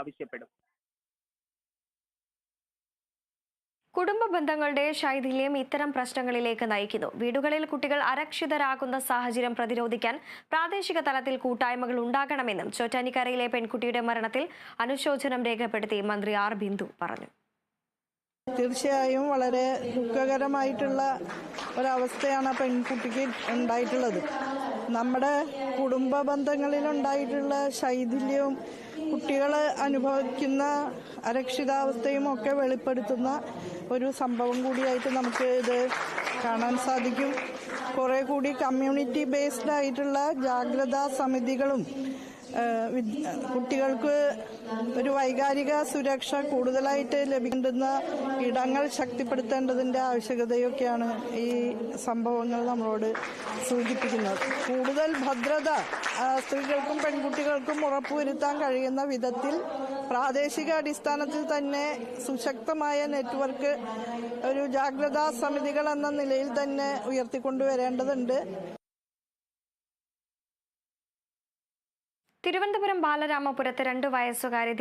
ആവശ്യപ്പെടും. കുടുംബ ബന്ധങ്ങളുടെ ശൈഥില്യം ഇത്തരം പ്രശ്നങ്ങളിലേക്ക് നയിക്കുന്നു. വീടുകളിൽ കുട്ടികൾ അരക്ഷിതരാകുന്ന സാഹചര്യം പ്രതിരോധിക്കാൻ പ്രാദേശിക തലത്തിൽ കൂട്ടായ്മകൾ ഉണ്ടാകണമെന്നും ചോറ്റാനിക്കരയിലെ പെൺകുട്ടിയുടെ മരണത്തിൽ അനുശോചനം രേഖപ്പെടുത്തി മന്ത്രി ആർ ബിന്ദു പറഞ്ഞു. തീർച്ചയായും വളരെ ദുഃഖകരമായിട്ടുള്ള ഒരവസ്ഥയാണ് ആ പെൺകുട്ടിക്ക് ഉണ്ടായിട്ടുള്ളത്. നമ്മുടെ കുടുംബ ബന്ധങ്ങളിൽ ഉണ്ടായിട്ടുള്ള ശൈഥില്യവും കുട്ടികൾ അനുഭവിക്കുന്ന അരക്ഷിതാവസ്ഥയും ഒക്കെ വെളിപ്പെടുത്തുന്ന ഒരു സംഭവം കൂടിയായിട്ട് നമുക്ക് ഇത് കാണാൻ സാധിക്കും. കുറേ കൂടി കമ്മ്യൂണിറ്റി ബേസ്ഡ് ആയിട്ടുള്ള ജാഗ്രതാ സമിതികളും കുട്ടികൾക്ക് ഒരു വൈകാരിക സുരക്ഷ കൂടുതലായിട്ട് ലഭിക്കേണ്ടുന്ന ഇടങ്ങൾ ശക്തിപ്പെടുത്തേണ്ടതിന്റെ ആവശ്യകതയൊക്കെയാണ് ഈ സംഭവങ്ങൾ നമ്മളോട് സൂചിപ്പിക്കുന്നത്. കൂടുതൽ ഭദ്രത സ്ത്രീകൾക്കും പെൺകുട്ടികൾക്കും ഉറപ്പുവരുത്താൻ കഴിയുന്ന വിധത്തിൽ പ്രാദേശിക അടിസ്ഥാനത്തിൽ തന്നെ സുശക്തമായ നെറ്റ്വർക്ക് ഒരു ജാഗ്രതാ സമിതികൾ എന്ന നിലയിൽ തന്നെ ഉയർത്തിക്കൊണ്ടുവരേണ്ടതുണ്ട്. തിരുവനന്തപുരം ബാലരാമപുരത്ത് രണ്ടു വയസ്സുകാരി